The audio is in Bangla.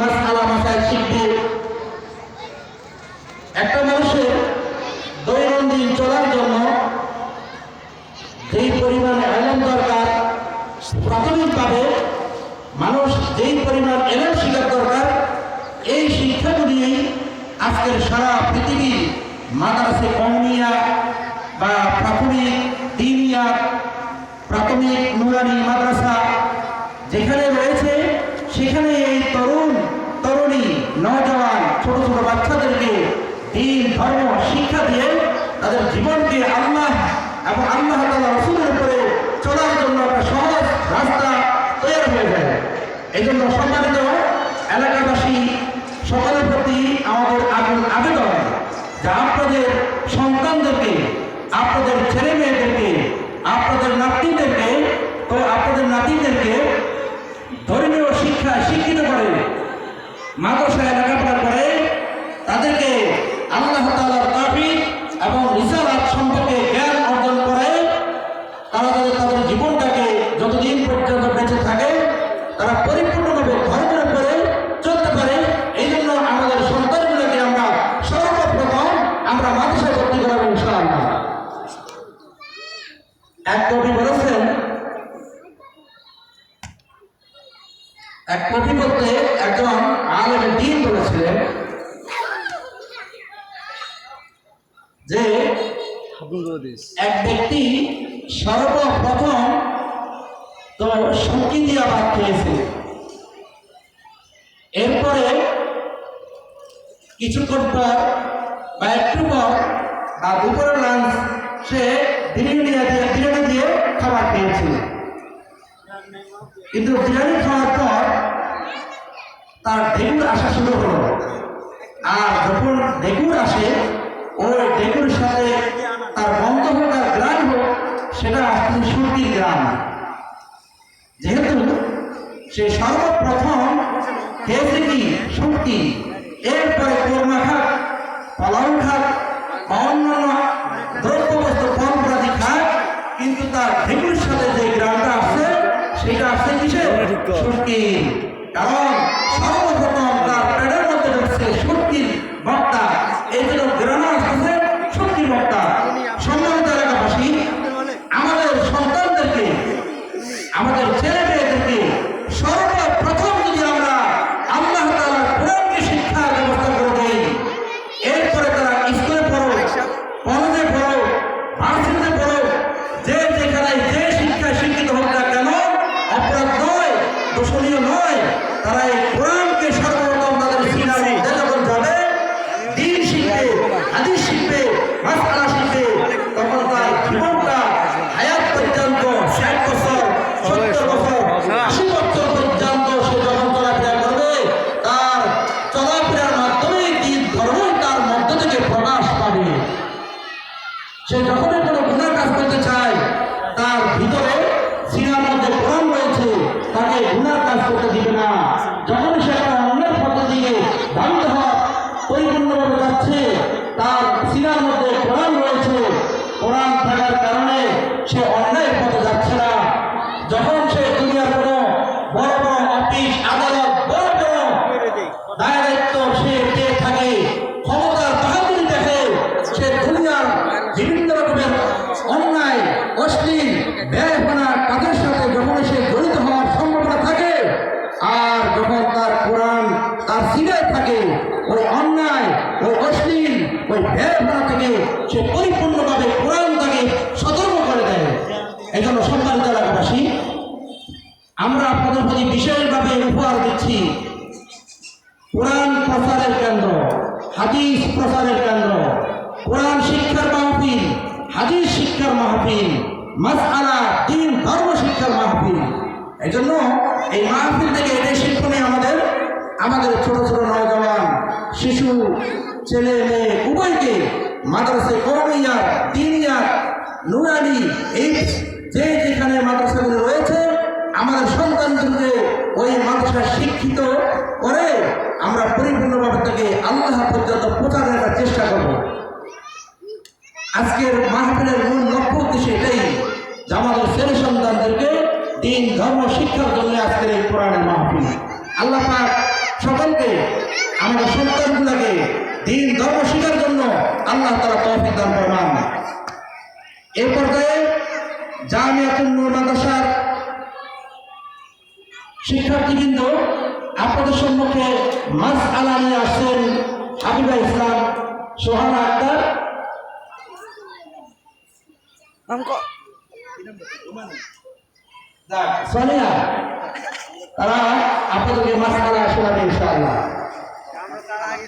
মাসালা শিখবে একটা মানুষের দৈনন্দিন চলার জন্য যেই পরিমাণ দরকার, প্রাথমিকভাবে মানুষ যেই পরিমাণ এলম শিখার দরকার, এই শিক্ষাগুলি আজকের সারা পৃথিবী মাদ্রাসে কমনিয়া বা প্রাথমিক দিনিয়া, প্রাথমিক নুরানি মাদ্রাসা যেখানে রয়েছে সেখানে এই তরুণ তরুণী নজওয়ান ছোট ছোট বাচ্চাদেরকে দিন ধর্ম শিক্ষা দিয়ে তাদের জীবনকে আল্লাহ এবং আল্লাহ তালা রসুলের উপরে চলার জন্য একটা সহজ রাস্তা তৈরি হয়ে যায়। এই জন্য সম্মানিত এলাকাবাসী, সকলের প্রতি আমাদের আগুন আবেদন যে আপনাদের সন্তানদেরকে, আপনাদের ছেলে মেয়েদেরকে, আপনাদের নাতিদেরকে, তো আপনাদের নাতিদেরকে ধর্মীয় শিক্ষা শিক্ষিত করে মাদ্রাসায় এক কবি বলেছেন এক কবি বলতে একজন আলেম দিন বলেছিলেন যে এক ব্যক্তি সর্বপ্রথম তো সঙ্গী দিয়া ভাত খেয়েছে এরপরে কিছুক্ষণ পর বা একটু পর বা দুপুরের লাঞ্চ সে বিরিয়ানি বিরিয়ানি দিয়ে খাবার খেয়েছিল কিন্তু বিরিয়ানি খাওয়ার পর তার ডেঙ্গুর আসা শুরু হলো। আর যখন ডেঙ্গুর আসে, ওই ডেঙ্গুর সাথে তার বন্ধ হোক আর গ্রাম হোক, সেটা আসলে সুরকির গ্রাম। যেহেতু সে সর্বপ্রথম খেয়েছে কি? শক্তি এরপরে কোরমা খাক পলাও খাক অন্যান্য কারণ সর্বপ্রথম তার পেটের মধ্যে ঢুকছে শক্তির বক্তা এই জন্য সে যখনই কোনো গুণার কাজ করতে চায়, তার ভিতরে সিনার মধ্যে কোরআন রয়েছে, তাকে গুণার কাজ করতে দিবে না। যখন সে একটা অন্যের পথের দিকে ধাবিত হওয়া পরিপূর্ণভাবে যাচ্ছে, তার সিনার মধ্যে কোরআন রয়েছে। কোরআন থাকার কারণে সে অন্যায়ের পথে যাচ্ছে না। যখন সে দুনিয়ার কোনো বড় বড় অফিস, আদালত, বড় বড় দায় ব্যয়পনা কাজের সাথে যখন সে জড়িত হওয়ার সম্ভাবনা থাকে, আর যখন তার কোরআন, তার সিনায় থাকে, ওই অন্যায়, ওই অশ্লীল, ওই ব্যয়পনা থেকে সে পরিপূর্ণভাবে কোরআন তাকে সতর্ক করে দেয়। এই জন্য সম্মানিত এলাকাবাসী, আমরা আপনাদের প্রতি বিশেষভাবে উপহার দিচ্ছি কোরআন প্রচারের কেন্দ্র, হাদিস প্রচারের কেন্দ্র, কোরআন শিক্ষার মাহফিল, হাদিস শিক্ষার মাহফিল। মাসআলা দিন ধর্ম শিক্ষার মাহফিল। এই জন্য এই মাহফিল থেকে এটাই শিক্ষণীয় আমাদের আমাদের ছোট ছোট নওজওয়ান শিশু, ছেলে, মেয়ে, উভয়কে মাদ্রাসে কৌমিয়ার দিনিয়ার নুরানি এই যে যেখানে মাদ্রাসাগুলো রয়েছে, আমাদের সন্তানদেরকে ওই মাদ্রাসা শিক্ষিত করে আমরা পরিপূর্ণভাবে তাকে আল্লাহ পর্যন্ত প্রচারের একটা চেষ্টা করব। আজকের মাহফিলের মূল লক্ষ্য উদ্দেশ্য এটাই যে আমাদের ছেলে সন্তানদেরকে দিন ধর্ম শিক্ষার জন্য আজকের এই কোরআনের মাহফিল। আল্লাহ পাক সকল আমাদের সন্তানগুলোকে দিন ধর্ম শিকার জন্য আল্লাহ তারা তৌফিক দান ফরমান এই পর্যায়ে জামিয়াতুল নূর মাদ্রাসার শিক্ষার্থীবৃন্দ আপনাদের সম্মুখে মাস আলা নিয়ে আসছেন হাবিবা ইসলাম সোহানা আক্তার। যাক, সোনিয়া তারা আপনাদেরকে মাস আলা শোনাবে ইনশাআল্লাহ। আমরা তারা আগে